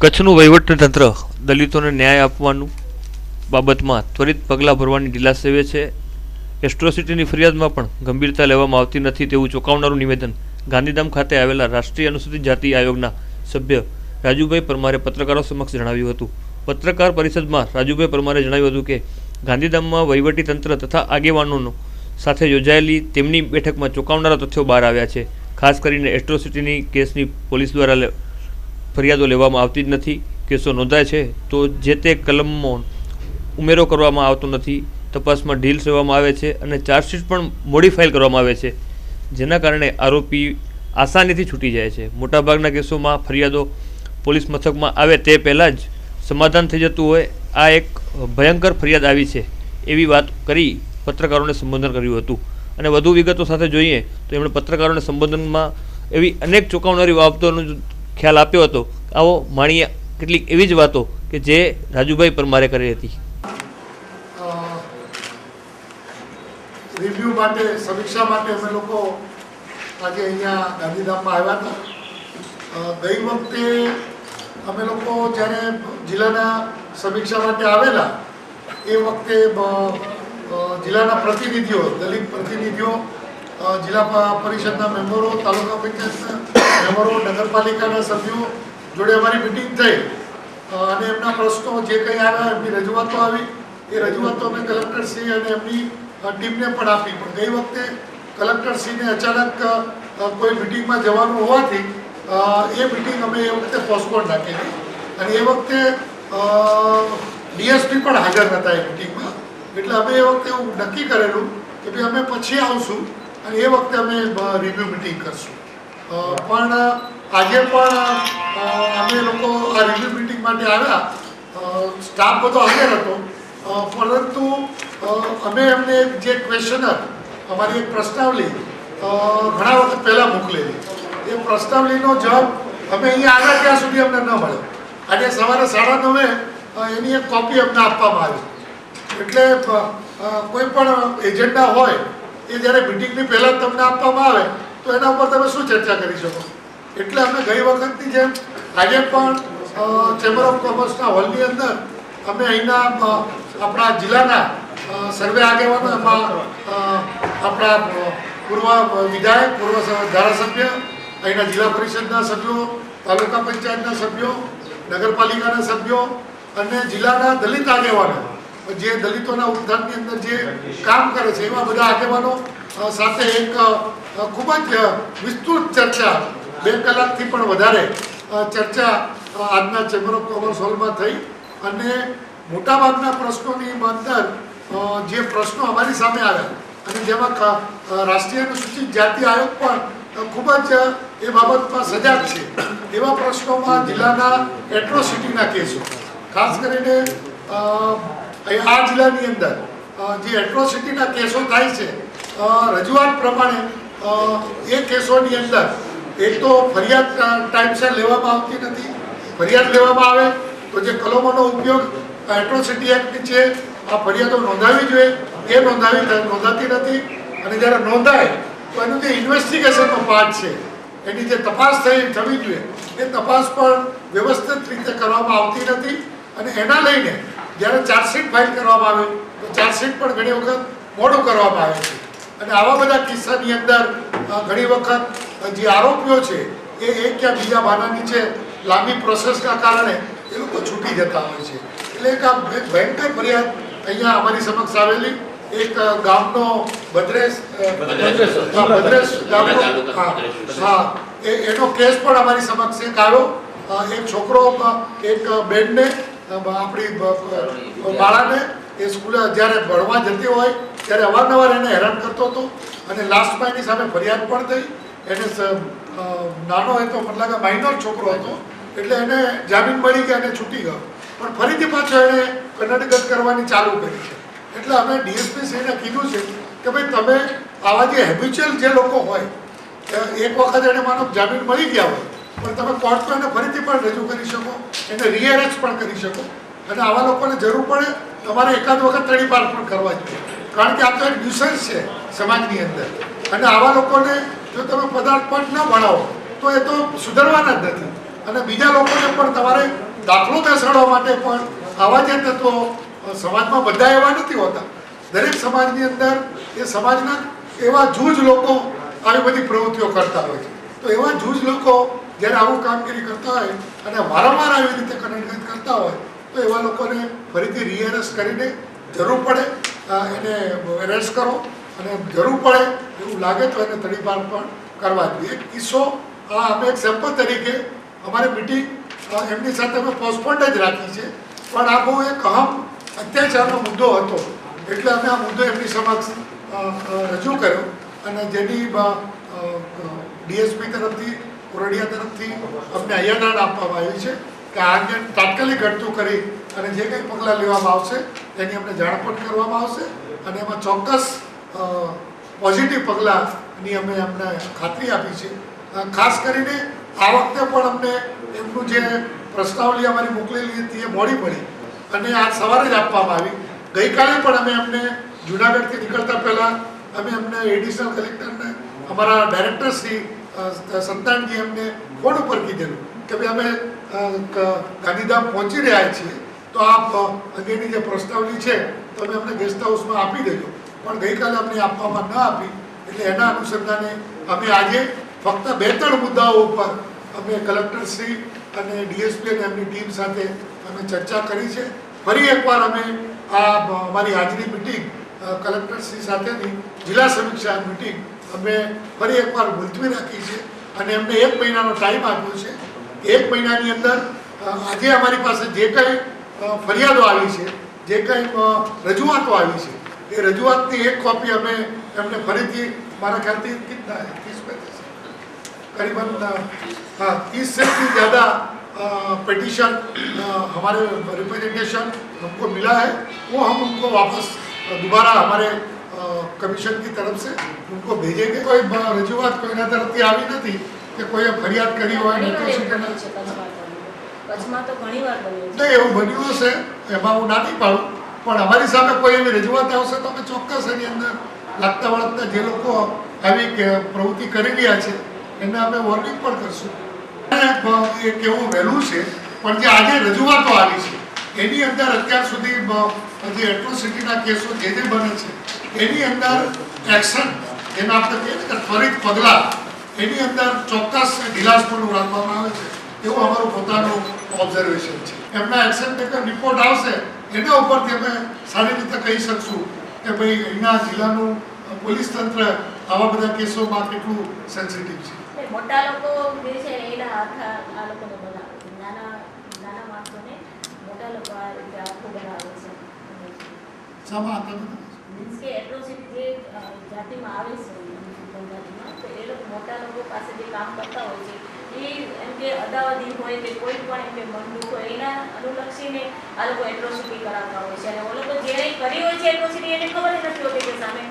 કચ્છનું વહીવટતંત્ર દલિતોને ન્યાય આપવાનું બાબતમાં ત્વરિત પગલાં ભરવાની ઢીલાસ સેવે છે. એસ્ટ્રોસિટીની ફરિયાદમાં પણ ગંભીરતા લેવામાં આવતી નથી તેવું ચોંકાવનારું નિવેદન ગાંધીધામ ખાતે આવેલા રાષ્ટ્રીય અનુસૂચિત જાતિ આયોગના સભ્ય રાજુભાઈ પરમારે પત્રકારો સમક્ષ જણાવ્યું હતું. પત્રકાર પરિષદમાં રાજુભાઈ પરમારે જણાવ્યું હતું કે, ગાંધીધામમાં વહીવટીતંત્ર તથા આગેવાનોનો સાથે યોજાયેલી તેમની બેઠકમાં ચોંકાવનારા તથ્યો બહાર આવ્યા છે. ખાસ કરીને એસ્ટ્રોસિટીની કેસની પોલીસ દ્વારા ફરિયાદો લેવામાં આવતી જ નથી, કેસો નોંધાય છે, તો જે તે કલમો ઉમેરો કરવામાં આવતો નથી, તપાસમાં ઢીલ સેવામાં આવે છે અને ચાર્જશીટ પણ મોડી ફાઇલ કરવામાં આવે છે, જેના કારણે આરોપી આસાનીથી છૂટી જાય છે. મોટાભાગના કેસોમાં ફરિયાદો પોલીસ મથકમાં આવે તે પહેલાં જ સમાધાન થઈ જતું હોય, આ એક ભયંકર ફરિયાદ આવી છે, એવી વાત કરી પત્રકારોને સંબોધન કર્યું હતું. અને વધુ વિગતો સાથે જોઈએ, તો એમણે પત્રકારોને સંબોધનમાં એવી અનેક ચોંકાવનારી બાબતોનો ખ્યાલ આપ્યો હતો. આવો માણીએ કેટલીક એવી જ વાતો કે જે રાજુભાઈ પરમારે કરી હતી. રિવ્યૂ માટે, સમીક્ષા માટે અમે લોકો આજે અહીંયા ગાંધીધામમાં આવ્યા હતા. ગઈ વખતે અમે લોકો જ્યારે જિલ્લાના સમીક્ષા માટે આવેલા, એ વખતે જિલ્લાના પ્રતિનિધિઓ, દલિત પ્રતિનિધિઓ જિલ્લા પરિષદના મેમ્બરો, તાલુકા પંચાયતના મેમ્બરો, નગરપાલિકાના સભ્યો જોડે અમારી મિટિંગ થઈ. અને એમના પ્રશ્નો જે કંઈ આવ્યા, એમની રજૂઆતો આવી. એ રજૂઆતો અમે કલેક્ટરશ્રી અને એમની ટીમને પણ આપી. પણ ગઈ વખતે કલેક્ટરશ્રીને અચાનક કોઈ મિટિંગમાં જવાનું હોવાથી એ મિટિંગ અમે એ વખતે પોસ્ટપોન રાખેલી. અને એ વખતે ડીએસપી પણ હાજર હતા એ મિટિંગમાં એટલે અમે એ વખતે એવું નક્કી કરેલું કે ભાઈ અમે પછી આવશું. અને એ વખતે અમે રિવ્યુ મિટિંગ કરશું. પણ, આજે પણ અમે લોકો આ રિવ્યુ મિટિંગ માટે આવ્યા. સ્ટાફ બધો હાજર હતો. પરંતુ અમે એમને જે ક્વેશ્ચનર અમારી એક પ્રશ્નાવલી ઘણા વખત પહેલાં મોકલેલી. એ પ્રશ્નાવલીનો જવાબ અમે અહીંયા આવ્યા ત્યાં સુધી અમને ન મળ્યો. આજે સવારે સાડા નવે એની એક કોપી અમને આપવામાં આવી. એટલે કોઈ પણ એજન્ડા હોય એ જ્યારે મિટિંગની પહેલાં તમને આપવામાં આવે, તો એના ઉપર તમે શું ચર્ચા કરી શકો? એટલે અમે ગઈ વખતની જેમ આજે પણ ચેમ્બર ઓફ કોમર્સના હોલની અંદર અમે અહીંના આપણા જિલ્લાના સર્વે આગેવાનો, એમાં આપણા પૂર્વ વિધાયક, પૂર્વ ધારાસભ્ય, અહીંના જિલ્લા પરિષદના સભ્યો, તાલુકા પંચાયતના સભ્યો, નગરપાલિકાના સભ્યો અને જિલ્લાના દલિત આગેવાનો. જે દલિતોના ઉત્થાનની અંદર જે કામ કરે છે, એવા બધા આગેવાનો સાથે એક ખૂબ જ વિસ્તૃત ચર્ચા, બે કલાકથી પણ વધારે ચર્ચા આજના ચેમ્બર ઓફ કોમર્સ હોલમાં થઈ અને મોટાભાગના પ્રશ્નોની અંદર જે પ્રશ્નો અમારી સામે આવ્યા અને જેમાં રાષ્ટ્રીય અનુસૂચિત જાતિ આયોગ પણ ખૂબ જ એ બાબતમાં સજાગ છે. એવા પ્રશ્નોમાં જિલ્લાના એટ્રોસિટીના કેસો, ખાસ કરીને આ જિલ્લાની અંદર જે એટ્રોસિટીના કેસો થાય છે રજૂઆત પ્રમાણે એ કેસોની અંદર એક તો ફરિયાદ ટાઈમસર લેવામાં આવતી નથી. ફરિયાદ લેવામાં આવે તો જે કલમોનો ઉપયોગ એટ્રોસિટી એક્ટ છે, આ ફરિયાદો નોંધાવી જોઈએ. એ નોંધાવી નોંધાતી નથી. અને જ્યારે નોંધાય, તો એનું જે ઇન્વેસ્ટિગેશનનો પાર્ટ છે, એની જે તપાસ થઈ થવી જોઈએ. એ તપાસ પણ વ્યવસ્થિત રીતે કરવામાં આવતી નથી. અને એના લઈને જ્યારે ચાર્જશીટ ફાઇલ કરવામાં આવે તો ચાર્જશીટ પણ ઘણી વખત મોડું કરવામાં આવે છે. અને આવા બધા કિસ્સાની અંદર ઘણી વખત જે આરોપીઓ છે એ એક યા બીજા બાના નીચે લાંબી પ્રોસેસના કારણે એ લોકો છૂટી જતા હોય છે. એટલે એક આ ભયંકર ફરિયાદ અહીંયા અમારી સમક્ષ આવેલી. એક ગામનો હા, ભદ્રેશ ગામનો હા એનો કેસ પણ અમારી સમક્ષ એક આવ્યો. એક છોકરો એક બેનને આપણી બાળાને એ સ્કૂલે જ્યારે ભણવા જતી હોય, ત્યારે અવારનવાર એને હેરાન કરતો હતો અને લાસ્ટમાં એની સામે ફરિયાદ પણ થઈ. એને નાનો હતો, મતલબ કે માઇનર છોકરો હતો, એટલે એને જામીન મળી ગયા અને છૂટી ગયો. પણ ફરીથી પાછો એણે કન્નડગત કરવાની ચાલુ કરી છે. એટલે અમે ડીએસપી શ્રીને કીધું છે કે ભાઈ, તમે આવા જે હેબિચ્યુઅલ જે લોકો હોય એક વખત એને માનો જામીન મળી ગયા હોય પણ તમે કોર્ટમાં એને ફરીથી પણ રજૂ કરી શકો, એને રીએરેક્સ પણ કરી શકો. અને આવા લોકોને જરૂર પડે, તમારે એકાદ વખત તડીપાર પણ કરવા જોઈએ. કારણ કે આ તો એક ન્યુસન્સ છે સમાજની અંદર. અને આવા લોકોને જો તમે પદાર્થ પણ ન ભણાવો, તો એ તો સુધરવાના જ નથી. અને બીજા લોકોને પણ તમારે દાખલો બેસાડવા માટે પણ આવા જે તત્વો સમાજમાં બધા એવા નથી હોતા. દરેક સમાજની અંદર એ સમાજના એવા જૂજ લોકો આવી બધી પ્રવૃત્તિઓ કરતા હોય છે. તો એવા જૂજ લોકો જ્યારે આવું કામગીરી કરતા હોય અને વારંવાર આવી રીતે કનેક્ટ કરતા હોય, તો એવા લોકોને ફરીથી રીએરેસ્ટ કરીને જરૂર પડે એને એરેસ્ટ કરો અને જરૂર પડે એવું લાગે તો એને તડીપાર પણ કરવા જોઈએ એક કિસ્સો અમે એક સેમ્પલ તરીકે અમારી મિટિંગ એમની સાથે અમે પોસ્ટપોન્ડ જ રાખી છે. પણ આ બહુ એક અહમ અત્યાચારનો મુદ્દો હતો. એટલે અમે આ મુદ્દો એમની સમક્ષ રજૂ કર્યો અને જેની ડીએસપી તરફથી કોરડિયા તરફથી અમને હૈયાદાણ આપવામાં આવી છે કે આ અંગે તાત્કાલિક ઘટતું કરી અને જે કંઈ પગલાં લેવામાં આવશે એની અમને જાણ પણ કરવામાં આવશે અને એમાં ચોક્કસ પોઝિટિવ પગલાંની અમે અમને ખાતરી આપી છે. ખાસ કરીને આ વખતે પણ અમને એમનું જે પ્રશ્નાવલી અમારી મોકલેલી હતી એ મોડી પડી અને આ સવારે જ આપવામાં આવી. ગઈકાલે પણ અમે અમને જુનાગઢથી નીકળતા પહેલાં અમે અમને એડિશનલ કલેક્ટરને અમારા ડાયરેક્ટર શ્રી અ, સંતાનજી અમને ફોન ઉપર કીધેલું કે ભાઈ અમે ગાંધીધામ પહોંચી રહ્યા છીએ, તો આપ અંગેની જે પ્રસ્તાવલી છે તો અમે અમને ગેસ્ટ હાઉસમાં આપી દેજો. પણ ગઈકાલે અમને આપવામાં ન આપી, એટલે એના અનુસંધાને અમે આજે ફક્ત બે ત્રણ મુદ્દાઓ ઉપર અમે કલેક્ટરશ્રી અને ડીએસપી અને એમની ટીમ સાથે અમે ચર્ચા કરી છે. ફરી એકવાર અમે આ, અમારી આજની મિટિંગ કલેક્ટરશ્રી સાથેની જિલ્લા સમીક્ષા મિટિંગ અમે ફરી એકવાર મુલતવી રાખી છે અને એમને એક મહિનાનો ટાઈમ આપ્યો છે કે એક મહિનાની અંદર અ, આજે અમારી પાસે જે કંઈ અ, ફરિયાદો આવી છે જે કંઈ અ, રજૂઆતો આવી છે એ રજૂઆતની એક કોપી અમે એમને ફરીથી મારા ખ્યાલથી કિતના હે? तीस पैंतीस करीबन अ, हाँ तीस से भी ज़्यादा पिटिशन हमारे रिप्रेजेंटेशन हमको मिला है वो हम उनको वापस अ, दोबारा हमारे કમિશન की તરફ से उनको भेजे कि कोई રજૂઆત કોઈના તરફથી આવી નથી કે કોઈએ ફરિયાદ કરી હોય નહીં એવું બન્યું હશે એમાં હું નાની પાડું. પણ અમારી સામે કોઈ એવી રજૂઆત આવશે તો અમે ચોક્કસ એની અંદર લાગતા વળગતા જે લોકો આવી પ્રવૃત્તિ કરી રહ્યા છે એને અમે વોર્નિંગ પણ કરશું. એ કેવું વહેલું છે પણ જે આજે રજૂઆતો આવી છે એની અંદર અત્યાર સુધી જે એટ્રોસિટીના કેસો જે જે બને છે એની અંદર એક્શન એને આપણે કહીએ કે ત્વરિત પગલાં એની અંદર ચોક્કસ ઢીલાસપણું રાખવામાં આવે છે. એવું અમારું પોતાનું ઓબ્ઝર્વેશન છે. એમના એક્શન ટેકર રિપોર્ટ આવશે એના ઉપરથી અમે સારી રીતે કહી શકશું કે ભાઈ અહીંના જિલ્લાનું પોલીસ તંત્ર આવા બધા કેસોમાં કેટલું સેન્સિટિવ છે. મોટા લોકો જે છે એના હાથ આ લોકોને બનાવે નાના નાના માણસોને મોટા લોકો આ રીતે આખું બનાવે છે. સમા? મીન્સ કે એટ્રોસિટી જે જાતિમાં આવે છે તો એ લોકો મોટા લોકો પાસે કામ કરતા હોય છે, એ એમ કે અદાવદી હોય કે કોઈ પણ એમ કે મનદુખ હોય, એના અનુલક્ષીને આ લોકો એટ્રોસિટી કરાવતા હોય છે. અને ઓ કરી હોય છે એટ્રોસિટી એને ખબર નથી હોતી કે સામે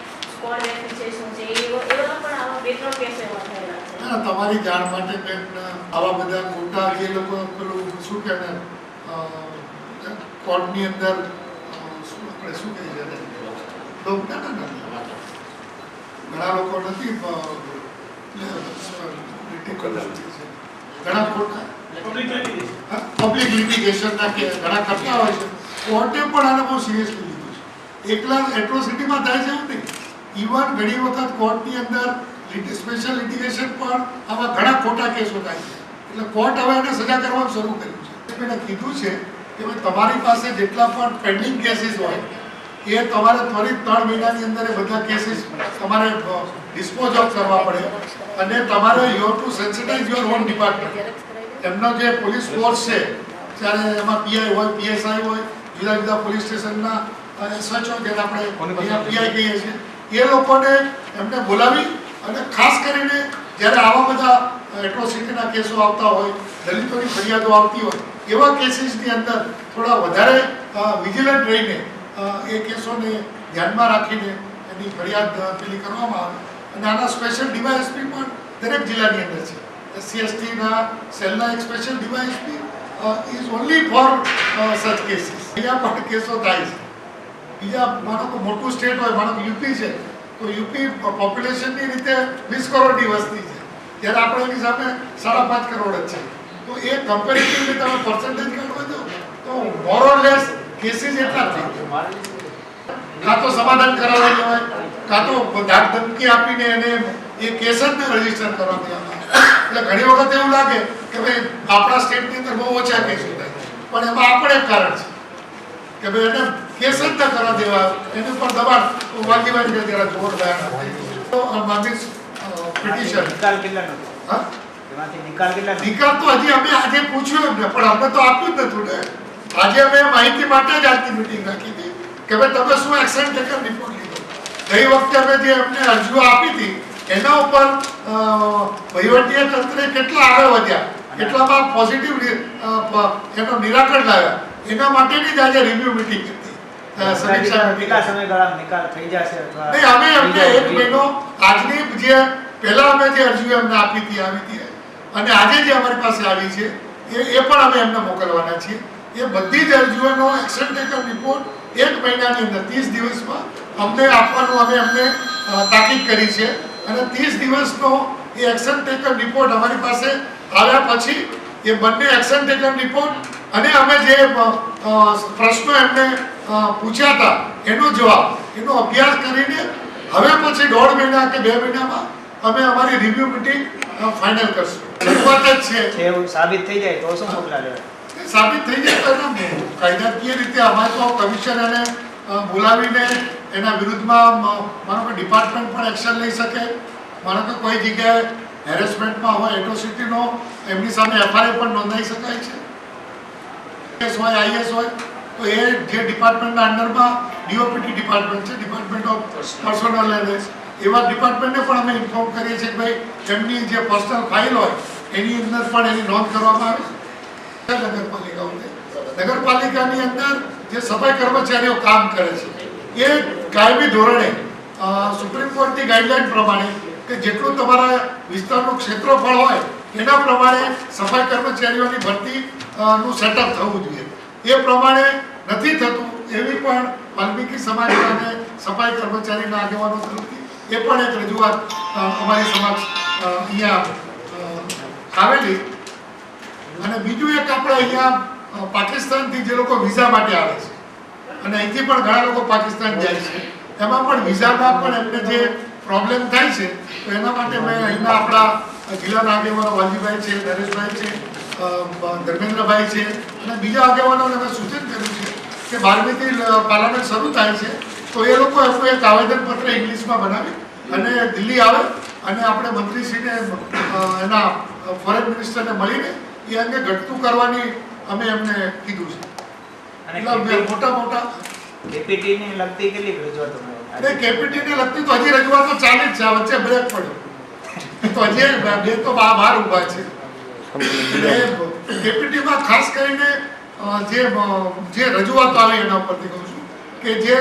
કોણ વ્યક્તિ છે છે એવો પણ આવા બે ત્રણ કેસો એવા તમારી જાણ માટે આવા બધા મોટા જે લોકો પેલું શું કે ને કોર્ટની અંદર શું આપણે શું છીએ એને? તો ના ના ના ઘણા લોકો નથી ઘણા ખોટા. પબ્લિક લિટિગેશનના કે ઘણા કરતા હોય છે. કોર્ટે પણ આને બહુ સિરિયસલી લીધું છે. એકલા એટ્રોસિટીમાં થાય છે એવું નહીં. ઇવન ઘણી વખત કોર્ટની અંદર સ્પેશિયલ લિટિગેશન પણ આવા ઘણા ખોટા કેસો થાય છે. એટલે કોર્ટ હવે એને સજા કરવાનું શરૂ કર્યું છે. મેં કીધું છે કે તમારી પાસે જેટલા પણ પેન્ડિંગ કેસીસ હોય એ તમારે ત્વરિત ત્રણ મહિનાની અંદર એ બધા કેસીસ તમારે ડિસ્પોઝ ઓફ કરવા પડે. અને તમારે your to sensitise your home department. એમનો જે પોલીસ ફોર્સ છે ત્યારે એમાં પીઆઈ હોય પીએસઆઈ હોય જુદા જુદા પોલીસ સ્ટેશનના એસએચઓ જેને આપણે પીઆઈ કહીએ છીએ. એ લોકોને એમને બોલાવી અને ખાસ કરીને જ્યારે આવા બધા એટ્રોસિટીના કેસો આવતા હોય દલિતોની ફરિયાદો આવતી હોય એવા કેસીસની અંદર થોડા વધારે વિજિલન્ટ રહીને એ કેસોને ધ્યાનમાં રાખીને એની ફરિયાદ પેલી કરવામાં આવે. અને આના સ્પેશિયલ ડીવાયએસપી પણ દરેક જિલ્લાની અંદર છે. એસસી એસટીના સેલના એક special DySP is only for such cases અહીંયા પણ કેસો થાય છે. બીજા માનો કે મોટું સ્ટેટ હોય, માનો યુપી છે, તો યુપી પોપ્યુલેશનની રીતે વીસ કરોડની વસ્તી છે. ત્યારે આપણે એની સામે સાડા પાંચ કરોડ જ છે. તો એ કમ્પેરેટિવલી તમે પર્સન્ટેજ કાઢો તો મોરલેસ કેસીસ એટલા થઈ ગયા કાં તો સમાધાન કરાવી હોય કાં તો ધાક ધમકી આપીને એને એ કેસ જ ને રજિસ્ટર કરવા એટલે ઘણી વખત એવું લાગે કે ભાઈ આપણા સ્ટેટની અંદર બહુ ઓછા કેસ થાય પણ એમાં આપણે કારણ છે. કે ભાઈ એને કેસ જ ન કરવા દેવા એને પણ દબાણ. વાગીવાજી જરા જોર તો માનસિક પિટિશન નિકાલ કેટલાનો? થયો? હા નિકાલ કેટલા નિકાલ તો હજી અમે આજે પૂછ્યું એમને પણ અમે તો આપ્યું જ નતું ને. આજે અમે માહિતી માટે જ આજની મીટિંગ રાખી હતી કે ભાઈ તમે શું એક્શન ટેકન રિપોર્ટ લીધો. ગઈ વખતે અમે જે એમને અરજીઓ આપી હતી એના ઉપર વહીવટીય તંત્રે કેટલા આગળ વધ્યા કેટલામાં પોઝિટિવ એનો નિરાકરણ લાવ્યા એના માટેની જ આજે રિવ્યુ મીટિંગ હતી. સમીક્ષા નિકાલ થઈ જશે નહીં અમે એક મહિનો આજની જે પહેલા અમે જે અરજીઓ એમને આપી હતી આવી હતી અને આજે જે અમારી પાસે આવી છે એ એ પણ અમે એમને મોકલવાના છીએ. એ બધી જ અરજીઓનો એક્શન ટેકન રિપોર્ટ એક મહિનાની અંદર, ત્રીસ દિવસમાં અમને આપવાનું અમે અમને તાકીદ કરી છે. અને ત્રીસ દિવસનો એ એક્શન ટેકર રિપોર્ટ અમારી પાસે આવ્યા પછી એ બંને એક્શન ટેકર રિપોર્ટ અને અમે જે પ્રશ્નો એમને પૂછ્યા હતા, એનો જવાબ, એનો અભ્યાસ કરીને હવે પછી દોઢ મહિના કે બે મહિનામાં અમે અમારી રિવ્યુ મિટિંગ ફાઇનલ કરશું. શરૂઆત જ છે. સાબિત થઈ જાય તો શું મોકલા લેવાય? સાબિત થઈ જાય તો કાયદાકીય રીતે અમારે તો કમિશન અને બોલાવીને એના વિરુદ્ધમાં મારો કે ડિપાર્ટમેન્ટ પણ એક્શન લઈ શકે. માનો કે કોઈ જગ્યાએ હેરેસમેન્ટમાં હોય, એટ્રોસિટીનો, એમની સામે એફઆઈઆર પણ નોંધાઈ શકાય છે. આઈએસ હોય આઈએસ હોય, તો એ જે ડિપાર્ટમેન્ટના અંડરમાં ડીઓપીટી ડિપાર્ટમેન્ટ છે, ડિપાર્ટમેન્ટ ઓફ પર્સોનલ એરેસ એવા ડિપાર્ટમેન્ટને પણ અમે ઇન્ફોર્મ કરીએ છીએ કે ભાઈ, એમની જે પર્સનલ ફાઇલ હોય, એની અંદર પણ એની નોંધ કરવામાં આવે છે. નગરપાલિકાઓને નગરપાલિકાની અંદર જે સફાઈ કર્મચારીઓ કામ કરે છે, એ કાયમી ધોરણે સુપ્રીમ કોર્ટની ગાઈડલાઈન પ્રમાણે કે જેટલું તમારા વિસ્તારનું ક્ષેત્રફળ હોય, એના પ્રમાણે સફાઈ કર્મચારીઓની ભરતી નું સેટઅપ થવું જોઈએ. એ પ્રમાણે નથી થતું એવી પણ વાલ્મીકી સમાજ અને સફાઈ કર્મચારીના આગેવાનો તરફથી એ પણ એક રજૂઆત અમારી સમક્ષ અહીંયા આવેલી. અને બીજું એક આપણે અહીંયા પાકિસ્તાનથી જે લોકો વિઝા માટે આવે છે. અને અહીંથી પણ ઘણા લોકો પાકિસ્તાન જાય છે. એમાં પણ વિઝામાં પણ એમને જે પ્રોબ્લેમ થાય છે, તો એના માટે મેં અહીંના આપણા જિલ્લાના આગેવાનો વાલજીભાઈ છે, નરેશભાઈ છે ધર્મેન્દ્રભાઈ છે, અને બીજા આગેવાનોને મેં સૂચન કર્યું છે કે બારમીથી પાર્લામેન્ટ શરૂ થાય છે, તો એ લોકો એમનું એક આવેદનપત્ર ઇંગ્લિશમાં બનાવી અને દિલ્હી આવે અને આપણે મંત્રીશ્રીને એના ફોરેન મિનિસ્ટરને મળીને એ અંગે ઘટતું કરવાની અમે એમને કીધું છે. એટલે મોટા મોટા કેપીટી લગતી કેટલી રજૂઆતો એટલે કેપીટીને લગતી તો હજી રજૂઆતો ચાલે જ છે વચ્ચે બ્રેક પડ્યો. તો હજી બે- બે તો બહાર ઊભા છે. કેપીટીમાં ખાસ કરીને જે જે રજૂઆતો આવે એના પરથી કહું છું કે જે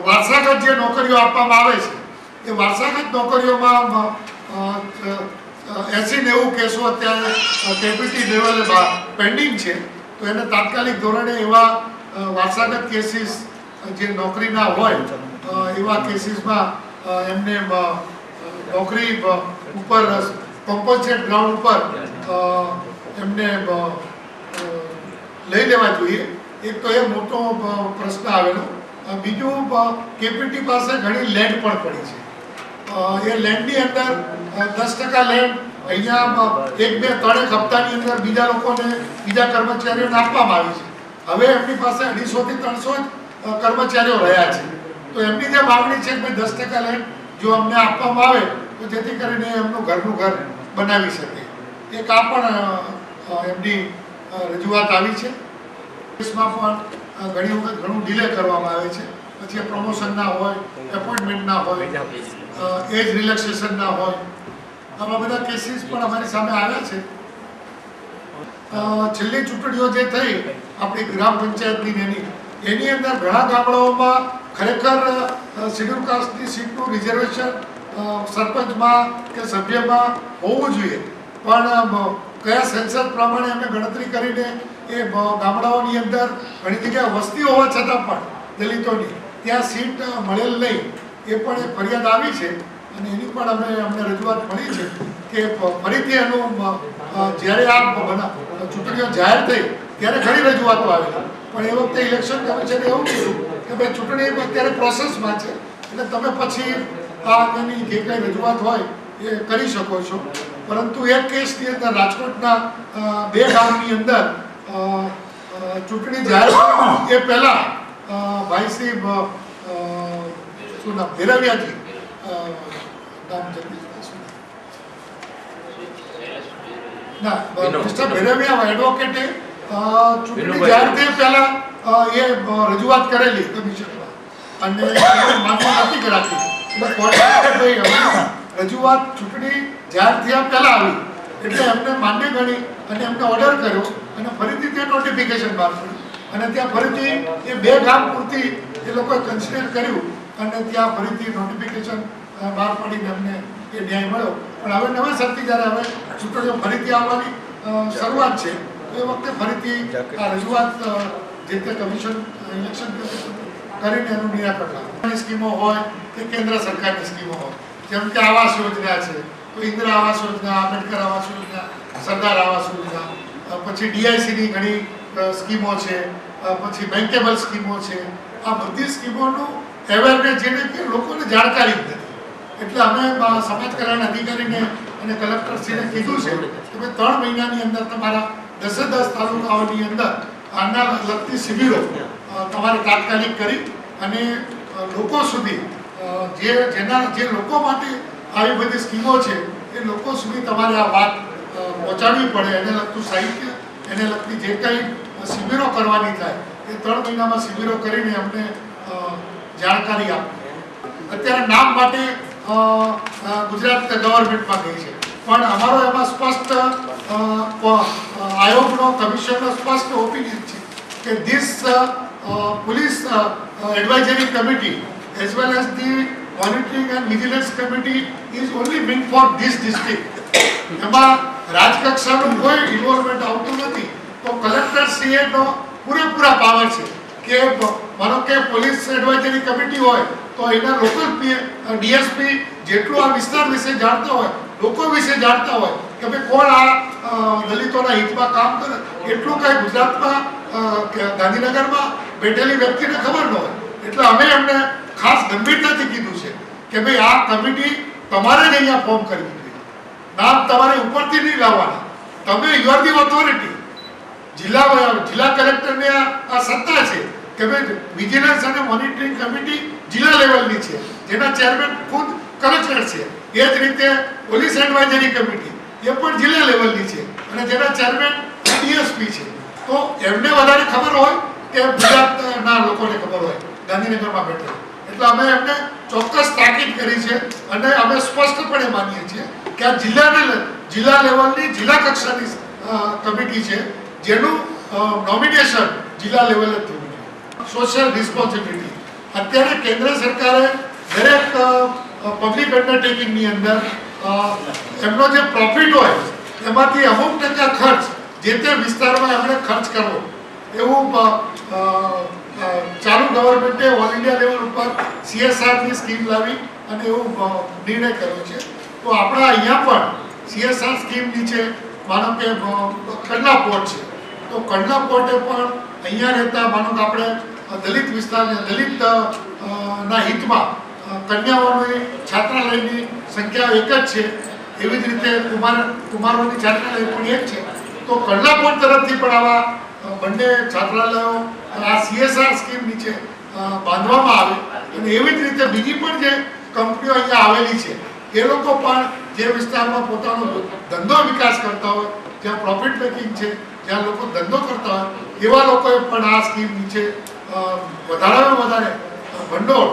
વારસાગત જે નોકરીઓ આપવામાં આવે છે એ વારસાગત નોકરીઓમાં એસી નેવું કેસો અત્યારે ડેપ્યુટી લેવલે પેન્ડિંગ છે. તો એને તાત્કાલિક ધોરણે એવા વારસાગત કેસીસ જે નોકરીના હોય એવા કેસીસમાં એમને નોકરી ઉપર કોમ્પન્સેટ ગ્રાઉન્ડ ઉપર એમને લઈ લેવા જોઈએ. એક તો એ મોટો પ્રશ્ન આવેલો. બીજું કેપીટી પાસે ઘણી લેન્ડ પણ પડી છે. એ લેન્ડની અંદર દસ ટકા લેન્ડ અહીંયા એક, બે, ત્રણેક હપ્તાની અંદર બીજા લોકોને, બીજા કર્મચારીઓને આપવામાં આવી છે. હવે એમની પાસે અઢીસોથી ત્રણસો કર્મચારીઓ રહ્યા છે. તો એમની જે માગણી છે કે દસ ટકા લેન્ડ જો અમને આપવામાં આવે, તો જેથી કરીને એમનું ઘરનું ઘર બનાવી શકે. એક આ પણ એમની રજૂઆત આવી છે. કેસમાં પણ ઘણી વખત ઘણું ડિલે કરવામાં આવે છે. પછી પ્રમોશન ના હોય એપોઇન્ટમેન્ટ ના હોય. એજ રિલેક્સેશન ના હોય. આવા બધા કેસીસ પણ અમારી સામે આવ્યા છે. છેલ્લી ચૂંટણીઓ જે થઈ, આપણી ગ્રામ પંચાયતની એની એની અંદર ઘણા ગામડાઓમાં ખરેખર શેડ્યુલ કાસ્ટની સીટનું રિઝર્વેશન સરપંચમાં કે સભ્યમાં હોવું જોઈએ. પણ કયા સેન્સર પ્રમાણે અમે ગણતરી કરીને એ ગામડાઓની અંદર ઘણી જગ્યાએ વસ્તી હોવા છતાં પણ દલિતોની ત્યાં સીટ મળેલ નહીં. એ પણ એ ફરિયાદ આવી છે અને એની પણ અમે અમને રજૂઆત મળી છે કે ફરીથી એનું જ્યારે આ ચૂંટણીઓ જાહેર થઈ ત્યારે ઘણી રજૂઆતો આવેલી. પણ એ વખતે ઇલેક્શન કમિશને એવું કીધું કે ભાઈ ચૂંટણી અત્યારે પ્રોસેસમાં છે એટલે તમે પછી આ અંગેની જે કંઈ રજૂઆત હોય એ કરી શકો છો. પરંતુ એક કેસની અંદર, રાજકોટના બે ગામની અંદર ચૂંટણી જાહેર એ પહેલાં ભાઈ શું નામ ભેરવિયાજી અ, નામ જલ્દી ના મિસ્ટર ભેરવિયા એડવોકેટે ચૂંટણી જાહેર થઈ પહેલા એ રજૂઆત કરેલી કમિશનમાં. અને એને માન્ય નથી કરાતી. એટલે કોર્ટે રજૂઆત ચૂંટણી જાહેર થયા પહેલા આવી એટલે એમને માન્ય ગણી અને એમને ઓર્ડર કર્યો અને ફરીથી તે નોટિફિકેશન બહાર અને ત્યાં ફરીથી એ બે ગામ પૂરતી એ લોકોએ કન્સિડર કર્યું અને ત્યાં ફરીથી નોટિફિકેશન બહાર પડીને અમને એ ન્યાય મળ્યો. પણ હવે નવા શક્તિ જ્યારે હવે ચૂંટણીઓ ફરીથી આવવાની શરૂઆત છે એ વખતે ફરીથી આ રજૂઆત જે તે કમિશન ઇલેક્શન કરીને એનું નિરાકરણ લાવવાની સ્કીમો હોય કે કેન્દ્ર સરકારની સ્કીમો હોય. જેમ કે આવાસ યોજના છે તો ઇન્દિરા આવાસ યોજના આંબેડકર આવાસ યોજના સરદાર આવાસ યોજના પછી ડીઆઈસીની ઘણી સ્કીમો છે પછી બેન્કેબલ સ્કીમો છે. આ બધી સ્કીમોનું અવેરનેસ જેને કે લોકોને જાણકારી જ નથી. એટલે અમે સમાજ કલ્યાણ અધિકારીને અને કલેક્ટરશ્રીને કીધું છે કે ભાઈ ત્રણ મહિનાની અંદર તમારા દસે દસ તાલુકાઓની અંદર આના લગતી શિબિરો તમારે તાત્કાલિક કરી અને લોકો સુધી જે, જેના, જે લોકો માટે આવી બધી સ્કીમો છે, એ લોકો સુધી તમારે આ વાત પહોંચાડવી પડે. એને લગતું સાહિત્ય, એને લગતી જે કંઈ શિબિરો કરવાની થાય, એ ત્રણ મહિનામાં શિબિરો કરીને અમને જાણકારી આપી. અત્યારે નામ માટે ગુજરાત ગવર્મેન્ટમાં ગઈ છે. પણ અમારો એમાં સ્પષ્ટ આયોગનો કમિશનનો સ્પષ્ટ ઓપિનિયન છે કે this police advisory committee as well as the monitoring and vigilance committee is only mean for this district એમાં રાજકક્ષાનું કોઈ ઇન્વોલ્વમેન્ટ આવતું નથી. તો કલેક્ટર સીએનો પૂરેપૂરા પાવર છે કે માનો કે પોલીસ એડવાઇઝરી કમિટી હોય, તો એના લોકલ ડીએસપી જેટલું આ વિસ્તાર વિશે જાણતા હોય, લોકો વિશે જાણતા હોય કે ભાઈ કોણ આ દલિતોના હિતમાં કામ કરે, એટલું કાંઈ ગુજરાતમાં ગાંધીનગરમાં બેઠેલી વ્યક્તિને ખબર ન હોય. એટલે અમે એમને ખાસ ગંભીરતાથી કીધું છે કે ભાઈ આ કમિટી તમારે જ અહીંયા ફોર્મ કરવી જોઈએ નામ તમારે ઉપરથી નહીં લાવવાના. તમે યુ આર ધી ઓથોરિટી. જિલ્લા જિલ્લા કલેક્ટરને આ સત્તા છે. કે ભાઈ વિજિલન્સ અને મોનિટરિંગ કમિટી જિલ્લા લેવલની છે. જેના ચેરમેન ખુદ કલેક્ટર છે. એ જ રીતે પોલીસ એડવાઇઝરી કમિટી એ પણ જિલ્લા લેવલની છે. અને જેના ચેરમેન ડીએસપી છે. તો એમને વધારે ખબર હોય કે ગુજરાતના લોકોને ખબર હોય. ગાંધીનગરમાં બેઠા એટલે અમે એમને ચોક્કસ તાકીદ કરી છે અને અમે સ્પષ્ટપણે માનીએ છીએ કે આ જિલ્લાને જિલ્લા લેવલની જિલ્લા કક્ષાની કમિટી છે. જેનું નોમિનેશન જિલ્લા લેવલે જોઈએ સોશિયલ રિસ્પોન્સિબિલિટી અત્યારે કેન્દ્ર સરકારે દરેક પબ્લિક અન્ડરટેકિંગની અંદર એમનો જે પ્રોફિટ હોય, એમાંથી અમુક ટકા ખર્ચ, જે તે વિસ્તારમાં એમણે ખર્ચ કરવો, એવું ચાલુ ગવર્મેન્ટે ઓલ ઇન્ડિયા લેવલ ઉપર સીએસઆરની સ્કીમ લાવી અને એવું નિર્ણય કર્યો છે. તો આપણા અહીંયા પણ સીએસઆર સ્કીમ નીચે માનો કે કંડલા પોર્ટ છે. તો કંડલા પોર્ટે પણ અહીંયા રહેતા માનો કે આપણે દલિત વિસ્તારને, દલિત ના હિતમાં કન્યાઓની છાત્રાલયની સંખ્યા એક જ છે. એવી જ રીતે કુમાર, કુમારોની છાત્રાલય પણ એક છે. તો કંડલા તરફથી પણ આવા બંને છાત્રાલયો આ સીએસઆર સ્કીમ નીચે બાંધવામાં આવે. અને એવી જ રીતે બીજી પણ જે કંપનીઓ અહીંયા આવેલી છે, એ લોકો પણ જે વિસ્તારમાં પોતાનો ધંધો વિકાસ કરતા હોય, જ્યાં પ્રોફિટ મેકિંગ છે જ્યાં લોકો ધંધો કરતા હોય. એવા લોકોએ પણ આ સ્કીમ નીચે વધારેમાં વધારે ભંડોળ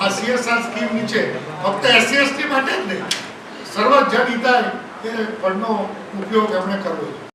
આ સીએસઆર સ્કીમ નીચે, ફક્ત એસસી માટે જ નહીં સર્વ જન હિતાય એ ફંડનો ઉપયોગ એમણે કરવો જોઈએ.